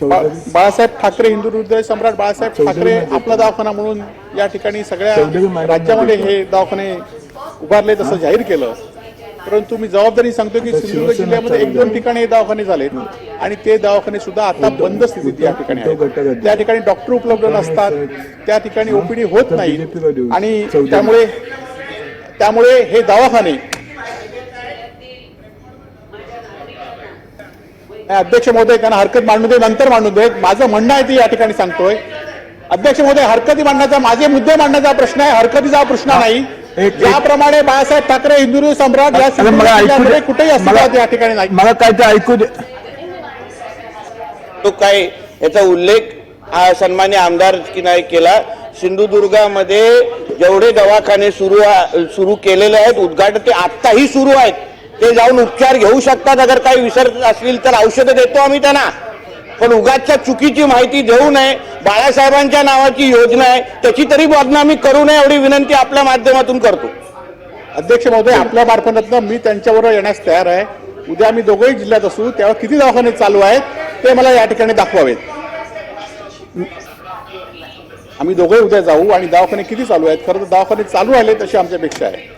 बा- बाळासाहेब ठाकरे हिंदू हृदय सम्राट बाळासाहेब ठाकरे आपला दवाखाना म्हणून या ठिकाणी सगळ्या राज्यामध्ये हे दवाखाने उभारले तसं जाहीर केलं. परंतु मी जबाबदारी सांगतो की सिंधुदुर्ग जिल्ह्यामध्ये एक दोन ठिकाणी हे दवाखाने झालेत आणि ते दवाखाने सुद्धा आता बंद स्थितीत या ठिकाणी आहेत. त्या ठिकाणी डॉक्टर उपलब्ध नसतात त्या ठिकाणी ओपीडी होत नाही आणि त्यामुळे त्यामुळे हे दवाखाने अध्यक्ष महोदय त्यांना हरकत मांडू दे नंतर मांडू देत माझं म्हणणं आहे ते या ठिकाणी सांगतोय. अध्यक्ष महोदय हरकती मांडण्याचा माझे मुद्दे मांडण्याचा प्रश्न आहे हरकतीचा प्रश्न नाही. ज्याप्रमाणे बाळासाहेब ठाकरे हिंदू सम्राट या दे. कुठेही मला अस्तित्वात या ठिकाणी नाही. मला काय ते ऐकू दे. तो काय याचा उल्लेख आ, सन्मान्य आमदार की नाही केला. सिंधुदुर्गामध्ये जेवढे दवाखाने सुरू सुरू केलेले आहेत उद्घाटन ते आत्ताही सुरू आहेत. ते जाऊन उपचार घेऊ शकतात. अगर काही विसर असतील तर औषधं देतो आम्ही त्यांना. पण उगाच्या चुकीची माहिती देऊ नये. बाळासाहेबांच्या नावाची योजना आहे. त्याची तरी बदनामी करू नये एवढी विनंती आपल्या माध्यमातून करतो. अध्यक्ष महोदय आपल्या मार्फतनं मी त्यांच्याबरोबर येण्यास तयार आहे. उद्या आम्ही दोघंही जिल्ह्यात असू. तेव्हा किती दवाखाने चालू आहेत ते मला या ठिकाणी दाखवावेत. आम्ही दोघंही उद्या जाऊ आणि दवाखाने किती चालू आहेत? खरं तर दवाखाने चालू राहिले तशी आमच्यापेक्षा आहे.